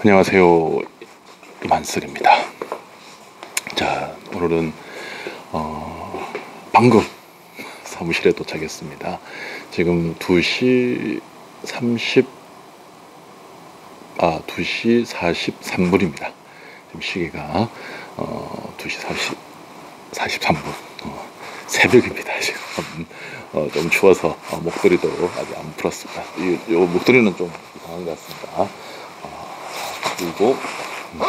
안녕하세요 이만슬입니다 자 오늘은 어, 방금 사무실에 도착했습니다 지금 2시 30 아, 2시 43분입니다. 지금 시계가 어, 2시 40, 43분. 어, 새벽입니다. 지금 어, 좀 추워서 어, 목도리도 아직 안 풀었습니다. 이, 이 목도리는 좀 이상한 것 같습니다. 어, 그리고 음,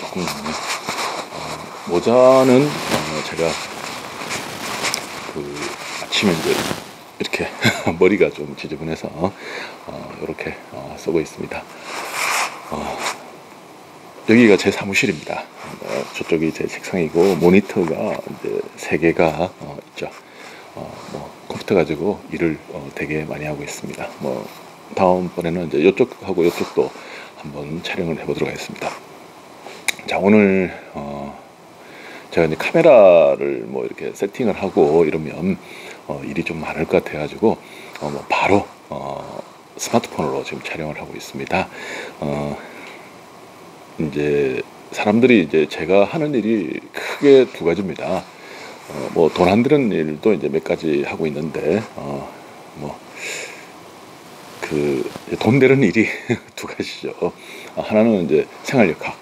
조금 어, 모자는 어, 제가 그 아침에 이제 이렇게 머리가 좀 지저분해서 어, 이렇게 어, 쓰고 있습니다. 어, 여기가 제 사무실입니다. 어, 저쪽이 제 책상이고 모니터가 이제 세 개가 어, 있죠. 어, 뭐 컴퓨터 가지고 일을 어, 되게 많이 하고 있습니다. 뭐 다음번에는 이제 이쪽하고 이쪽도 한번 촬영을 해보도록 하겠습니다. 자 오늘 어, 제가 이제 카메라를 뭐 이렇게 세팅을 하고 이러면 어, 일이 좀 많을 것 같아가지고 어, 뭐 바로 어, 스마트폰으로 지금 촬영을 하고 있습니다. 어, 이제 사람들이 이제 제가 하는 일이 크게 두 가지입니다. 어, 뭐돈 안 드는 일도 이제 몇 가지 하고 있는데 어, 뭐 그 돈 되는 일이 두 가지죠. 어, 하나는 이제 생활역학,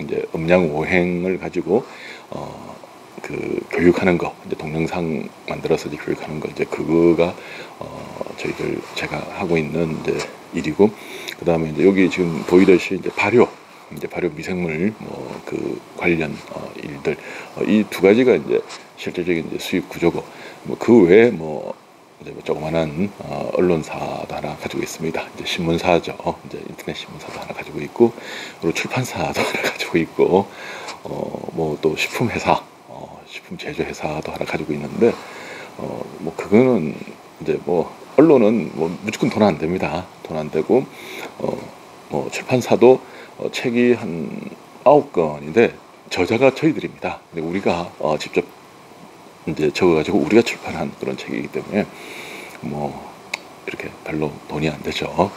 이제 음양 오행을 가지고 어, 그 교육하는 거 이제 동영상 만들어서 이제 교육하는 거 이제 그거가 어 저희들 제가 하고 있는 이제 일이고 그 다음에 이제 여기 지금 보이듯이 이제 발효 이제 발효 미생물 뭐 그 관련 어 일들 어 이 두 가지가 이제 실질적인 이제 수익 구조고 뭐 그 외에 뭐 이제 뭐 조그만한 어 언론사도 하나 가지고 있습니다. 이제 신문사죠. 이제 인터넷 신문사도 하나 가지고 있고 그리고 출판사도 하나 가지고 있고 어 뭐 또 식품 회사 식품 제조 회사도 하나 가지고 있는데 어 뭐 그거는 이제 뭐 언론은 뭐 무조건 돈 안 됩니다. 돈 안 되고 어 뭐 출판사도 어 책이 한 아홉 건인데 저자가 저희들입니다. 근데 우리가 어 직접 이제 적어가지고 우리가 출판한 그런 책이기 때문에 뭐 이렇게 별로 돈이 안 되죠.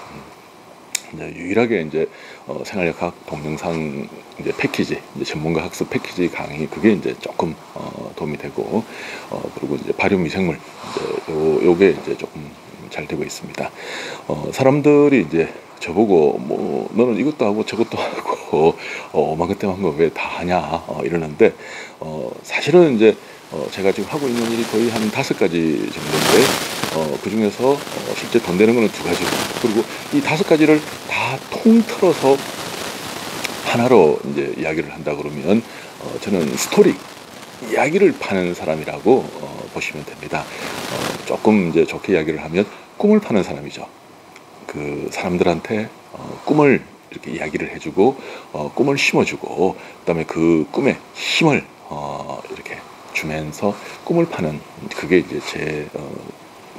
이제 유일하게 이제 어, 생활역학 동영상 이제 패키지 이제 전문가 학습 패키지 강의 그게 이제 조금 어, 도움이 되고 어, 그리고 이제 발효 미생물 이제 요 요게 이제 조금 잘 되고 있습니다. 어, 사람들이 이제 저보고 뭐 너는 이것도 하고 저것도 하고 어, 어마그때한 거왜 다 하냐 어, 이러는데 어, 사실은 이제 어, 제가 지금 하고 있는 일이 거의 한 다섯 가지 정도인데 어, 그 중에서 어, 실제 돈 되는 거는 두 가지고 그리고 이 다섯 가지를 다 통틀어서 하나로 이제 이야기를 한다 그러면 어, 저는 스토리 이야기를 파는 사람이라고 어, 보시면 됩니다. 어, 조금 이제 좋게 이야기를 하면 꿈을 파는 사람이죠. 그 사람들한테 어, 꿈을 이렇게 이야기를 해주고 어, 꿈을 심어주고 그다음에 그 꿈에 힘을 어, 주면서 꿈을 파는 그게 이제 제 어,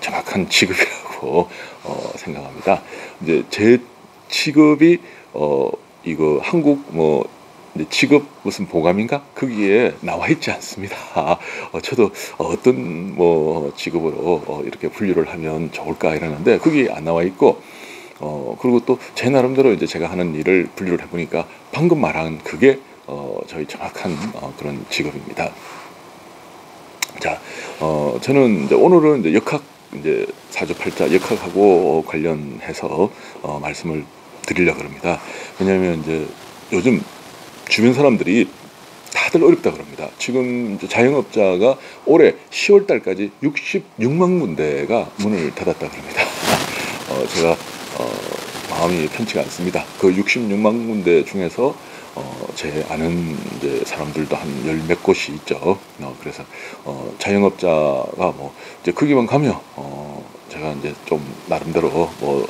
정확한 직업이라고 어, 생각합니다. 이제 제 직업이 어, 이거 한국 뭐 직업 무슨 보감인가 거기에 나와 있지 않습니다. 어, 저도 어떤 뭐 직업으로 어, 이렇게 분류를 하면 좋을까 이러는데 거기 안 나와 있고 어 그리고 또 제 나름대로 이제 제가 하는 일을 분류를 해보니까 방금 말한 그게 어 저희 정확한 어, 그런 직업입니다. 자, 어 저는 이제 오늘은 이제 역학 이제 사주팔자 역학하고 관련해서 어, 말씀을 드리려고 합니다. 왜냐하면 이제 요즘 주변 사람들이 다들 어렵다 그럽니다. 지금 자영업자가 올해 10월 달까지 66만 군데가 문을 닫았다 그럽니다. 어, 제가 어, 마음이 편치가 않습니다. 그 66만 군데 중에서 어, 제 아는 이제 사람들도 한 열 몇 곳이 있죠. 어, 그래서 어, 자영업자가 뭐 이제 거기만 가면 어, 제가 이제 좀 나름대로 뭐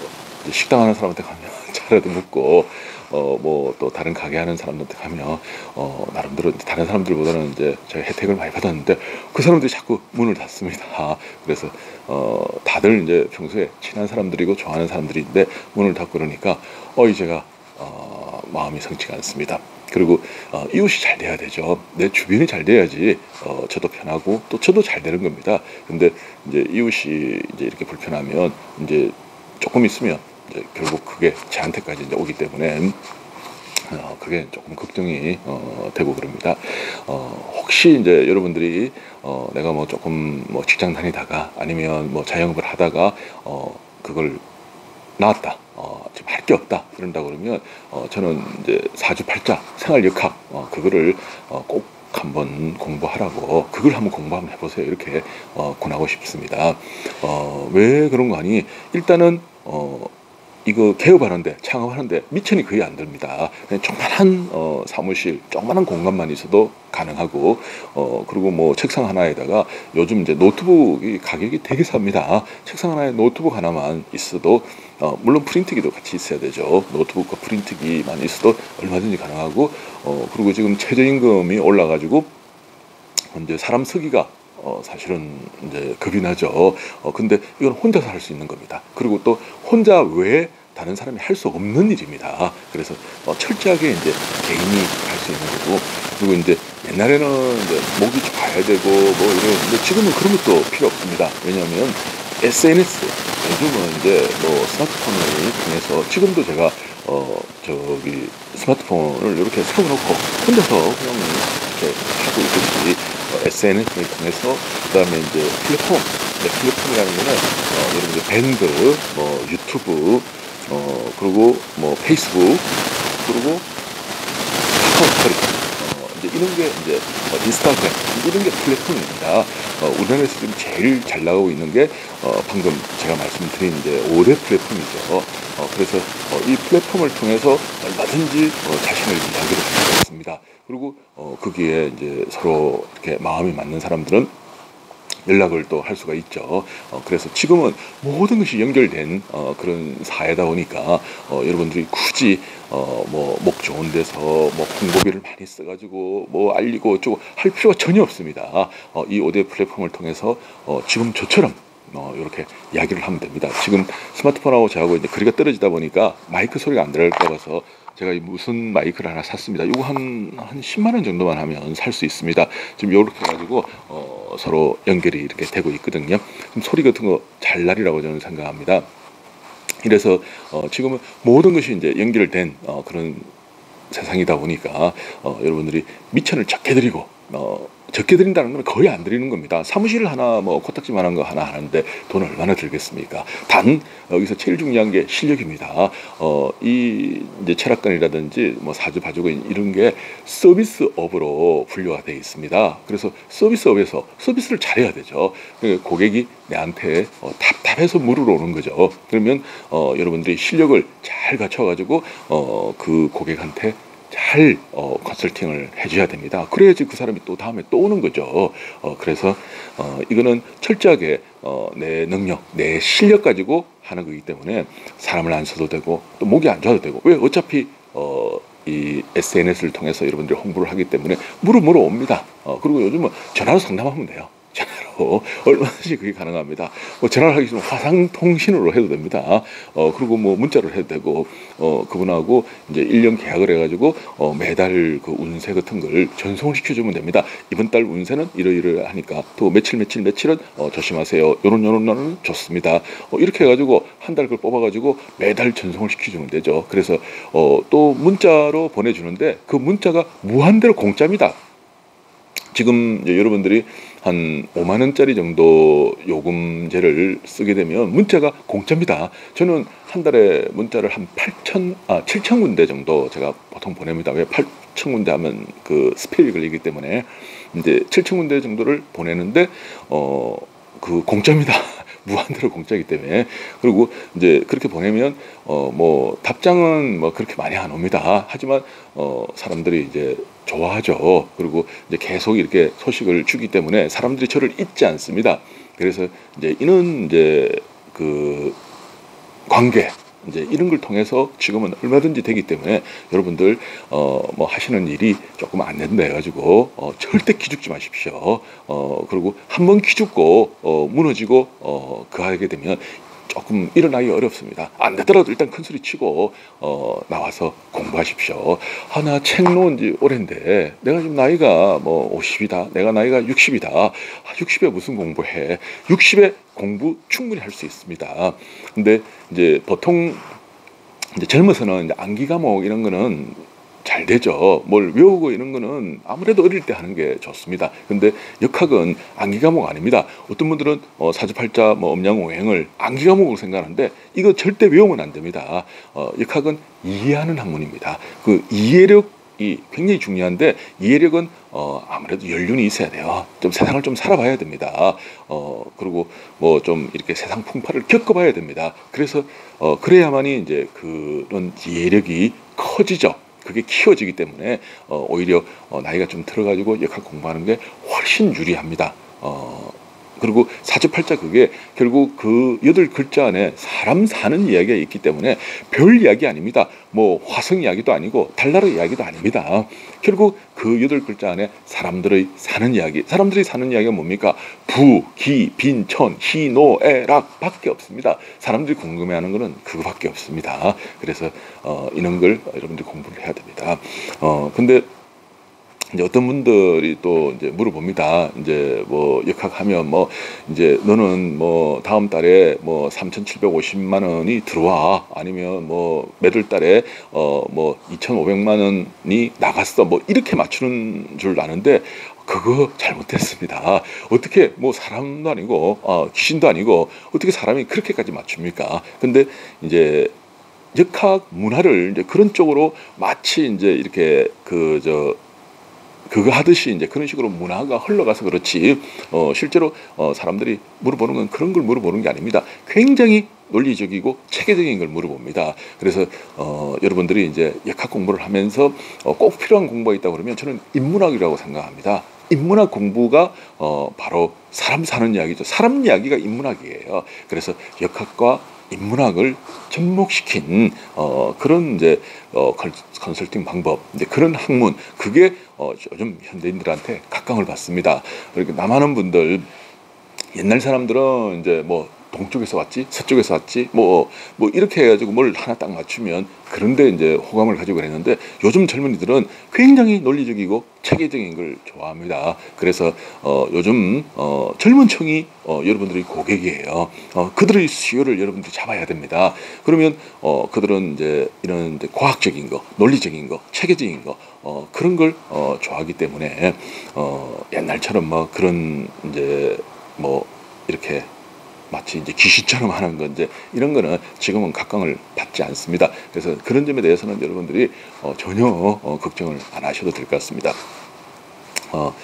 식당 하는 사람한테 가면 차라도 묻고 어 뭐 또 다른 가게 하는 사람한테 가면 어 나름대로 다른 사람들보다는 이제 제가 혜택을 많이 받았는데 그 사람들이 자꾸 문을 닫습니다. 그래서 어 다들 이제 평소에 친한 사람들이고 좋아하는 사람들인데 문을 닫고 그러니까 어이 제가 어 마음이 성치가 않습니다. 그리고 어, 이웃이 잘 돼야 되죠. 내 주변이 잘 돼야지 어, 저도 편하고 또 저도 잘 되는 겁니다. 근데 이제 이웃이 이제 이렇게 불편하면 이제 조금 있으면 이제 결국 그게 저한테까지 이제 오기 때문에 어, 그게 조금 걱정이 어, 되고 그럽니다. 어, 혹시 이제 여러분들이 어, 내가 뭐 조금 뭐 직장 다니다가 아니면 뭐 자영업을 하다가 어, 그걸 나왔다. 어, 게 없다. 이런다 그러면 어, 저는 이제 사주팔자 생활역학 어, 그거를 어, 꼭 한번 공부하라고 그걸 한번 공부 한번 해보세요. 이렇게 어, 권하고 싶습니다. 어, 왜 그런 거 아니? 일단은 어, 이거 개업하는데 창업하는데 미천이 거의 안. 그냥 조그만한 어, 사무실, 조그만한 공간만 있어도 가능하고 어 그리고 뭐 책상 하나에다가 요즘 이제 노트북이 가격이 되게 삽니다. 책상 하나에 노트북 하나만 있어도 어 물론 프린트기도 같이 있어야 되죠. 노트북과 프린트기만 있어도 얼마든지 가능하고 어 그리고 지금 최저임금이 올라가지고 이제 사람 쓰기가 어, 사실은 이제 겁이 나죠. 어, 근데 이건 혼자서 할 수 있는 겁니다. 그리고 또 혼자 외에 다른 사람이 할 수 없는 일입니다. 그래서 어, 철저하게 이제 개인이 할 수 있는 거고 그리고 이제 옛날에는 이제 목이 좋아야 되고 뭐 이런 데 지금은 그런 것도 필요 없습니다. 왜냐하면 SNS 요즘은 이제 뭐 스마트폰을 통해서 지금도 제가 어 저기 스마트폰을 이렇게 세워놓고 혼자서 그냥 이렇게 하고 있듯이 어, SNS를 통해서 그다음에 이제 플랫폼 네, 플랫폼이라는 거는 어, 여러분들 밴드 뭐 유튜브 어 그리고 뭐 페이스북 그리고 카카오스토리 어 이제 이런 게 이제 어, 인스타그램 이런 게 플랫폼입니다. 어, 우리나라에서 지금 제일 잘 나가고 있는 게 어, 방금 제가 말씀드린 이제 5대 플랫폼이죠. 어, 그래서 어, 이 플랫폼을 통해서 얼마든지 어, 자신을 이야기를 할 수가 있습니다. 그리고 어, 거기에 이제 서로 이렇게 마음이 맞는 사람들은 연락을 또 할 수가 있죠. 어, 그래서 지금은 모든 것이 연결된 어, 그런 사회다 보니까 어, 여러분들이 굳이 어, 뭐 목 좋은 데서 뭐 홍보비를 많이 써가지고 뭐 알리고 어쩌고 할 필요가 전혀 없습니다. 어, 이 5대 플랫폼을 통해서 어, 지금 저처럼 어, 이렇게 이야기를 하면 됩니다. 지금 스마트폰하고 저하고 이제 거리가 떨어지다 보니까 마이크 소리가 안 들어갈까 봐서 제가 이 무슨 마이크를 하나 샀습니다. 이거 한, 한 10만 원 정도만 하면 살 수 있습니다. 지금 이렇게 해가지고, 어, 서로 연결이 이렇게 되고 있거든요. 소리 같은 거 잘 날이라고 저는 생각합니다. 이래서, 어, 지금은 모든 것이 이제 연결된, 어, 그런 세상이다 보니까, 어, 여러분들이 미천을 적게 드리고, 어, 적게 드린다는 건 거의 안 드리는 겁니다. 사무실 하나 뭐 코딱지만한 거 하나 하는데 돈 얼마나 들겠습니까? 단 여기서 제일 중요한 게 실력입니다. 어, 이 이제 철학관이라든지 뭐 사주 봐주고 이런 게 서비스업으로 분류가 되어 있습니다. 그래서 서비스업에서 서비스를 잘해야 되죠. 그러니까 고객이 내한테 어, 답답해서 물으러 오는 거죠. 그러면 어, 여러분들이 실력을 잘 갖춰가지고 어, 그 고객한테 잘 어, 컨설팅을 해줘야 됩니다. 그래야지 그 사람이 또 다음에 또 오는 거죠. 어, 그래서 어, 이거는 철저하게 어, 내 능력, 내 실력 가지고 하는 거기 때문에 사람을 안 써도 되고 또 목이 안 좋아도 되고 왜 어차피 어, 이 SNS를 통해서 여러분들이 홍보를 하기 때문에 물어 옵니다. 어, 그리고 요즘은 전화로 상담하면 돼요. 전화로 얼마든지 그게 가능합니다. 뭐 전화를 하기 좀 화상 통신으로 해도 됩니다. 어 그리고 뭐 문자로 해도 되고 어 그분하고 이제 1년 계약을 해가지고 어 매달 그 운세 같은 걸 전송을 시켜주면 됩니다. 이번 달 운세는 이러이러하니까 또 며칠 며칠 며칠은 어 조심하세요. 요런 요런 요런 좋습니다. 어 이렇게 해가지고 한달걸 뽑아가지고 매달 전송을 시켜주면 되죠. 그래서 어 또 문자로 보내주는데 그 문자가 무한대로 공짜입니다. 지금 여러분들이 한 5만 원짜리 정도 요금제를 쓰게 되면 문자가 공짜입니다. 저는 한 달에 문자를 한 8천 아 7천 군데 정도 제가 보통 보냅니다. 왜 8천 군데 하면 그 스펠이 걸리기 때문에 이제 7천 군데 정도를 보내는데 어 그 공짜입니다. 무한대로 공짜이기 때문에 그리고 이제 그렇게 보내면 어 뭐 답장은 뭐 그렇게 많이 안 옵니다. 하지만 어 사람들이 이제 좋아하죠. 그리고 이제 계속 이렇게 소식을 주기 때문에 사람들이 저를 잊지 않습니다. 그래서 이제 이는 이제 그 관계 이제 이런 걸 통해서 지금은 얼마든지 되기 때문에 여러분들 어 뭐 하시는 일이 조금 안 된다 해가지고 어 절대 기죽지 마십시오. 어 그리고 한번 기죽고 어 무너지고 어 그하게 되면 조금 일어나기 어렵습니다. 안 되더라도 일단 큰 소리 치고 어 나와서 공부하십시오. 하나 책 놓은 지 오랜데 내가 지금 나이가 뭐 50이다. 내가 나이가 60이다. 아, 60에 무슨 공부해? 60에 공부 충분히 할 수 있습니다. 근데 이제 보통 이제 젊어서는 이제 암기 과목 이런 거는 잘 되죠. 뭘 외우고 이런 거는 아무래도 어릴 때 하는 게 좋습니다. 근데 역학은 암기 과목 아닙니다. 어떤 분들은 어, 사주팔자, 뭐 음양오행을 암기 과목으로 생각하는데 이거 절대 외우면 안 됩니다. 어, 역학은 이해하는 학문입니다. 그 이해력 이 굉장히 중요한데 이해력은 어 아무래도 연륜이 있어야 돼요. 좀 세상을 좀 살아봐야 됩니다. 어 그리고 뭐 좀 이렇게 세상 풍파를 겪어봐야 됩니다. 그래서 어 그래야만이 이제 그런 이해력이 커지죠. 그게 키워지기 때문에 어 오히려 어 나이가 좀 들어가지고 역학 공부하는 게 훨씬 유리합니다. 어 그리고 사주팔자 그게 결국 그 여덟 글자 안에 사람 사는 이야기가 있기 때문에 별 이야기 아닙니다. 뭐 화성 이야기도 아니고 달나라 이야기도 아닙니다. 결국 그 여덟 글자 안에 사람들의 사는 이야기, 사람들이 사는 이야기가 뭡니까? 부, 기, 빈, 천, 희, 노, 에, 락 밖에 없습니다. 사람들이 궁금해하는 것은 그거밖에 없습니다. 그래서 어, 이런 걸 여러분들이 공부를 해야 됩니다. 어, 근데 이제 어떤 분들이 또 이제 물어봅니다. 이제 뭐 역학하면 뭐 이제 너는 뭐 다음 달에 뭐 3,750만 원이 들어와 아니면 뭐 매달 달에 어 뭐 2,500만 원이 나갔어 뭐 이렇게 맞추는 줄 아는데 그거 잘못됐습니다. 어떻게 뭐 사람도 아니고 어 귀신도 아니고 어떻게 사람이 그렇게까지 맞춥니까? 근데 이제 역학 문화를 이제 그런 쪽으로 마치 이제 이렇게 그저 그거 하듯이 이제 그런 식으로 문화가 흘러가서 그렇지 어 실제로 어 사람들이 물어보는 건 그런 걸 물어보는 게 아닙니다. 굉장히 논리적이고 체계적인 걸 물어봅니다. 그래서 어 여러분들이 이제 역학 공부를 하면서 어, 꼭 필요한 공부가 있다 그러면 저는 인문학이라고 생각합니다. 인문학 공부가 어 바로 사람 사는 이야기죠. 사람 이야기가 인문학이에요. 그래서 역학과 인문학을 접목시킨 어, 그런 이제 어, 컨설팅 방법, 이제 그런 학문 그게 어, 요즘 현대인들한테 각광을 받습니다. 그렇게 남하는 분들 옛날 사람들은 이제 뭐 동쪽에서 왔지 서쪽에서 왔지 뭐뭐 뭐 이렇게 해가지고 뭘 하나 딱 맞추면 그런데 이제 호감을 가지고 그랬는데 요즘 젊은이들은 굉장히 논리적이고 체계적인 걸 좋아합니다. 그래서 어 요즘 어 젊은 층이 어 여러분들이 고객이에요. 어 그들의 수요를 여러분들이 잡아야 됩니다. 그러면 어 그들은 이제 이런 이제 과학적인 거, 논리적인 거, 체계적인 거어 그런 걸어 좋아하기 때문에 어 옛날처럼 뭐 그런 이제 뭐 이렇게 마치 이제 귀신처럼 하는 건데 이런 거는 지금은 각광을 받지 않습니다. 그래서 그런 점에 대해서는 여러분들이 어, 전혀 어, 걱정을 안 하셔도 될 것 같습니다. 어,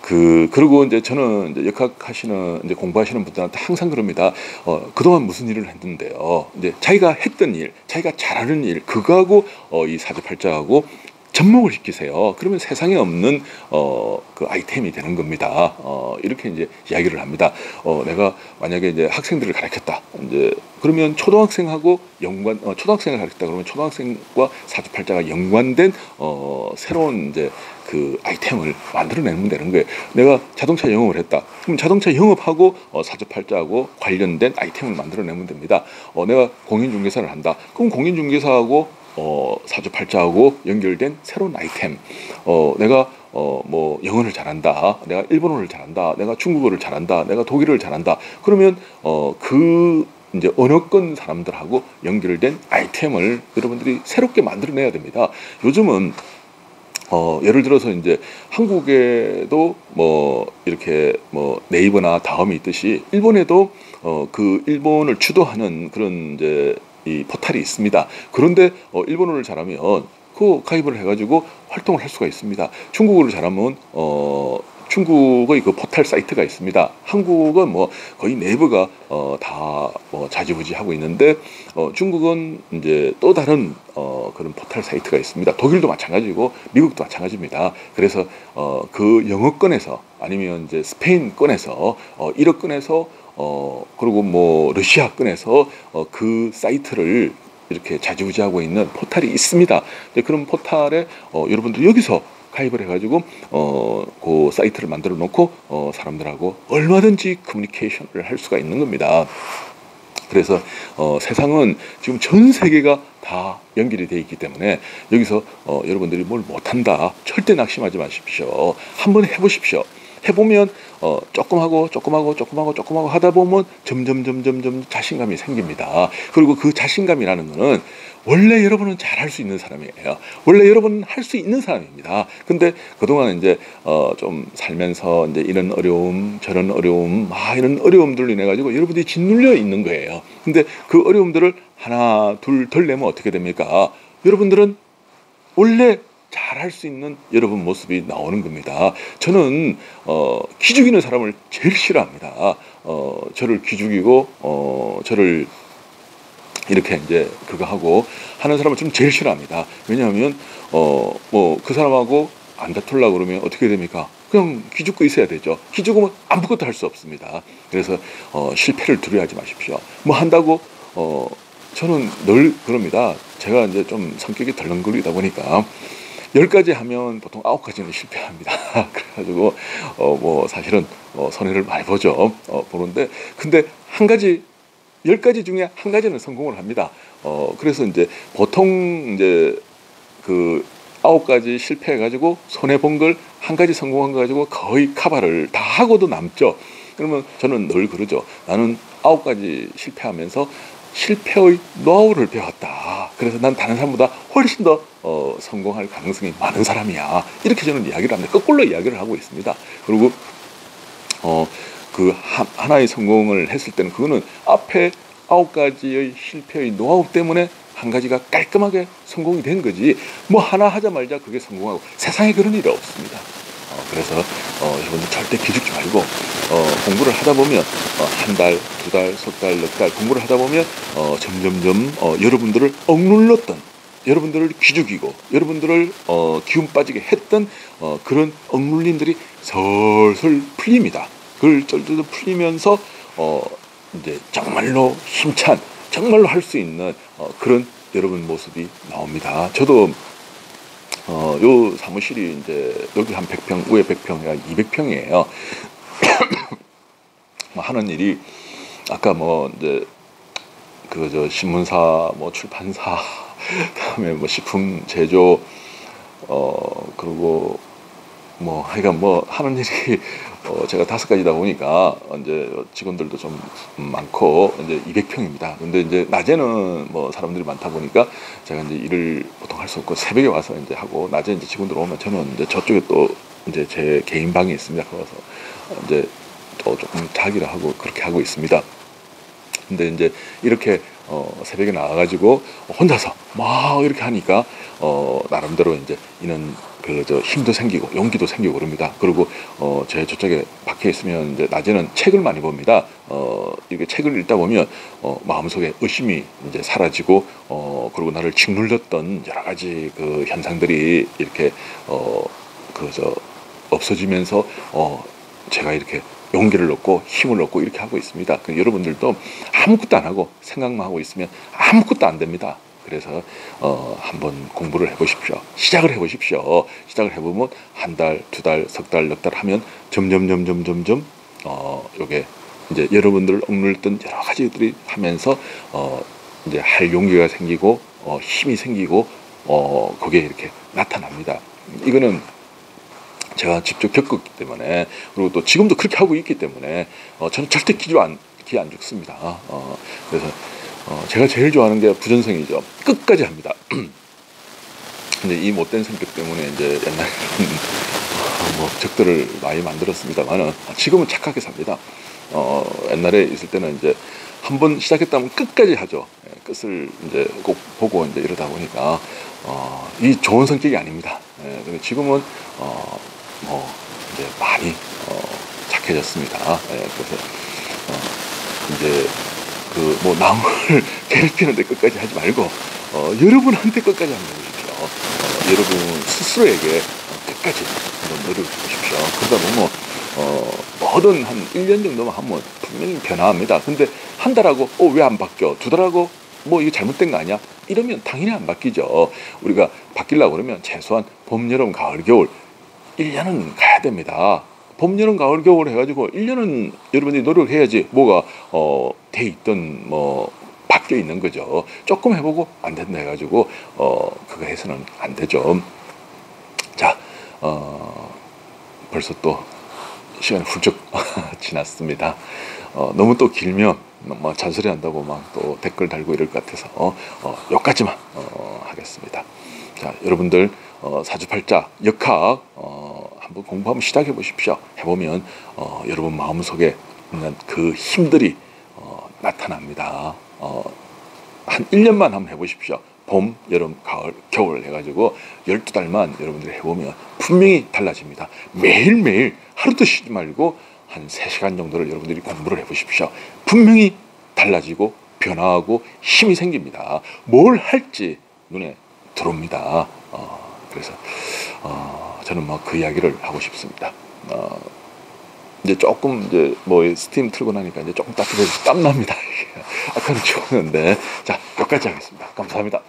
그 그리고 이제 저는 이제 역학 하시는 이제 공부하시는 분들한테 항상 그럽니다. 어 그동안 무슨 일을 했는데요. 이제 자기가 했던 일, 자기가 잘하는 일, 그거하고 어이 사주팔자하고 접목을 시키세요. 그러면 세상에 없는 어, 그 아이템이 되는 겁니다. 어, 이렇게 이제 이야기를 합니다. 어, 내가 만약에 이제 학생들을 가르쳤다. 이제 그러면 초등학생하고 연관, 어, 초등학생을 가르쳤다. 그러면 초등학생과 사주팔자가 연관된 어, 새로운 이제 그 아이템을 만들어내면 되는 거예요. 내가 자동차 영업을 했다. 그럼 자동차 영업하고 어, 사주팔자하고 관련된 아이템을 만들어내면 됩니다. 어, 내가 공인중개사를 한다. 그럼 공인중개사하고 어, 사주팔자하고 연결된 새로운 아이템. 어, 내가 어, 뭐 영어를 잘한다. 내가 일본어를 잘한다. 내가 중국어를 잘한다. 내가 독일어를 잘한다. 그러면 어, 그 이제 언어권 사람들하고 연결된 아이템을 여러분들이 새롭게 만들어내야 됩니다. 요즘은 어, 예를 들어서 이제 한국에도 뭐 이렇게 뭐 네이버나 다음이 있듯이 일본에도 어, 그 일본을 주도하는 그런 이제 이 포탈이 있습니다. 그런데 어, 일본어를 잘하면 그 가입을 해가지고 활동을 할 수가 있습니다. 중국어를 잘하면 어, 중국의 그 포탈 사이트가 있습니다. 한국은 뭐 거의 내부가 어, 다뭐 자지부지 하고 있는데 어, 중국은 이제 또 다른 어, 그런 포탈 사이트가 있습니다. 독일도 마찬가지고 미국도 마찬가지입니다. 그래서 어, 그 영어권에서 아니면 이제 스페인권에서 어, 1억권에서 어 그리고 뭐 러시아권에서 어, 그 사이트를 이렇게 자지우지하고 있는 포탈이 있습니다. 그런 포탈에 어, 여러분들 여기서 가입을 해가지고 어, 그 사이트를 만들어 놓고 어, 사람들하고 얼마든지 커뮤니케이션을 할 수가 있는 겁니다. 그래서 어, 세상은 지금 전 세계가 다 연결이 되어 있기 때문에 여기서 어, 여러분들이 뭘 못한다 절대 낙심하지 마십시오. 한번 해보십시오. 해보면 어, 조금 하고 조금 하고 조금 하고 조금 하고 하다 보면 점점 점점 점 자신감이 생깁니다. 그리고 그 자신감이라는 거는 원래 여러분은 잘 할 수 있는 사람이에요. 원래 여러분은 할 수 있는 사람입니다. 근데 그동안 이제 어, 좀 살면서 이제 이런 어려움, 저런 어려움, 아 이런 어려움들로 인해 가지고 여러분들이 짓눌려 있는 거예요. 근데 그 어려움들을 하나, 둘 덜 내면 어떻게 됩니까? 여러분들은 원래 잘 할 수 있는 여러분 모습이 나오는 겁니다. 저는 어, 기죽이는 사람을 제일 싫어합니다. 어, 저를 기죽이고 어, 저를 이렇게 이제 그거 하고 하는 사람을 좀 제일 싫어합니다. 왜냐하면 어 뭐 그 사람하고 안 다툴라 그러면 어떻게 됩니까? 그냥 기죽고 있어야 되죠. 기죽으면 아무것도 할 수 없습니다. 그래서 어 실패를 두려워하지 마십시오. 뭐 한다고 어 저는 늘 그럽니다. 제가 이제 좀 성격이 덜렁거리다 보니까 열 가지 하면 보통 아홉 가지는 실패합니다. 그래가지고 어 뭐 사실은 어 손해를 많이 보죠. 어 보는데 근데 한 가지 열 가지 중에 한 가지는 성공을 합니다. 어 그래서 이제 보통 이제 그 아홉 가지 실패해가지고 손해 본 걸 한 가지 성공한 거 가지고 거의 카바를 다 하고도 남죠. 그러면 저는 늘 그러죠. 나는 아홉 가지 실패하면서 실패의 노하우를 배웠다. 그래서 난 다른 사람보다 훨씬 더 어, 성공할 가능성이 많은 사람이야. 이렇게 저는 이야기를 합니다. 거꾸로 이야기를 하고 있습니다. 그리고 어, 그 하 나의 성공을 했을 때는 그거는 앞에 아홉 가지의 실패의 노하우 때문에 한 가지가 깔끔하게 성공이 된 거지 뭐 하나 하자 말자 그게 성공하고 세상에 그런 일이 없습니다. 어, 그래서 어, 여러분들 절대 기죽지 말고 어, 공부를 하다 보면 어, 한 달, 두 달, 석 달, 넉 달 공부를 하다 보면 어, 점점점 어, 여러분들을 억눌렀던 여러분들을 기죽이고 여러분들을 어, 기운 빠지게 했던 어, 그런 억눌림들이 솔솔 풀립니다. 그걸 쩔쩔 풀리면서 어, 이제 정말로 힘찬 정말로 할 수 있는 어, 그런 여러분 모습이 나옵니다. 저도 어, 요 사무실이 이제 여기 한 100평, 위에 100평, 200평이에요. 뭐 하는 일이 아까 뭐 이제 그 저 신문사, 뭐 출판사, 그다음에 뭐 식품 제조, 어 그리고 뭐 하여간 뭐 하는 일이 어, 제가 다섯 가지다 보니까 이제 직원들도 좀 많고 이제 200평입니다. 근데 이제 낮에는 뭐 사람들이 많다 보니까 제가 이제 일을 보통 할 수 없고 새벽에 와서 이제 하고 낮에 이제 직원들 오면 저는 이제 저쪽에 또 이제 제 개인 방이 있습니다. 거기서 이제 또 조금 자기를 하고 그렇게 하고 있습니다. 근데 이제 이렇게 어, 새벽에 나와가지고 혼자서 막 이렇게 하니까 어, 나름대로 이제 이는 그 저 힘도 생기고 용기도 생기고 그럽니다. 그리고 어, 제 저쪽에 밖에 있으면 이제 낮에는 책을 많이 봅니다. 어, 이렇게 책을 읽다 보면 어, 마음속에 의심이 이제 사라지고 어, 그리고 나를 짓눌렸던 여러 가지 그 현상들이 이렇게 어, 그 저 없어지면서 어, 제가 이렇게 용기를 얻고 힘을 얻고 이렇게 하고 있습니다. 그 여러분들도 아무것도 안 하고 생각만 하고 있으면 아무것도 안 됩니다. 그래서 어, 한번 공부를 해보십시오. 시작을 해보십시오. 시작을 해보면 한 달, 두 달, 석 달, 넉 달 하면 점점, 점점, 점점 어, 요게 이제 여러분들 억눌던 여러 가지들이 하면서 어, 이제 할 용기가 생기고 어, 힘이 생기고 어, 그게 이렇게 나타납니다. 이거는 제가 직접 겪었기 때문에 그리고 또 지금도 그렇게 하고 있기 때문에 어, 저는 절대 기도 안, 기안 죽습니다. 어, 그래서 어, 제가 제일 좋아하는 게 부전성이죠. 끝까지 합니다. 근데 이 못된 성격 때문에 이제 옛날에는 뭐 적들을 많이 만들었습니다만은 지금은 착하게 삽니다. 어, 옛날에 있을 때는 이제 한 번 시작했다면 끝까지 하죠. 예, 끝을 이제 꼭 보고 이제 이러다 보니까 어, 이 좋은 성격이 아닙니다. 예, 근데 지금은 어, 뭐 이제 많이 어, 착해졌습니다. 예, 그래서 어, 이제 그 뭐 남을 괴롭히는데 끝까지 하지 말고 어, 여러분한테 끝까지 한번 해보십시오. 어, 여러분 스스로에게 끝까지 한번 노력해 보십시오. 그러다 보면 어, 뭐든 한 1년 정도만 하면 분명히 변화합니다. 근데 한 달하고 어, 왜 안 바뀌어? 두 달하고 뭐 이게 잘못된 거 아니야? 이러면 당연히 안 바뀌죠. 우리가 바뀌려고 그러면 최소한 봄, 여름, 가을, 겨울 1년은 가야 됩니다. 봄, 여름, 가을, 겨울 해가지고 1년은 여러분들이 노력해야지 뭐가 어, 돼 있던 뭐 바뀌어 있는 거죠. 조금 해보고 안 된다 해가지고 어, 그거 해서는 안 되죠. 자, 어, 벌써 또 시간이 훌쩍 지났습니다. 어, 너무 또 길면 뭐 잔소리 한다고 막 또 댓글 달고 이럴 것 같아서 어, 어, 여기까지만 어, 하겠습니다. 자, 여러분들 어, 사주팔자 역학 어, 한번 공부 한번 시작해 보십시오. 해보면 어, 여러분 마음속에 있는 그 힘들이 어, 나타납니다. 어, 한 1년만 한번 해보십시오. 봄, 여름, 가을, 겨울 해가지고 12달만 여러분들이 해보면 분명히 달라집니다. 매일매일 하루도 쉬지 말고 한 3시간 정도를 여러분들이 공부를 해보십시오. 분명히 달라지고 변화하고 힘이 생깁니다. 뭘 할지 눈에 들어옵니다. 어, 그래서 어, 저는 뭐그 이야기를 하고 싶습니다. 어, 이제 조금 이제 뭐 스팀 틀고 나니까 이제 조금 따뜻해서 땀 납니다. 아까는 추웠는데 자 여기까지 하겠습니다. 감사합니다.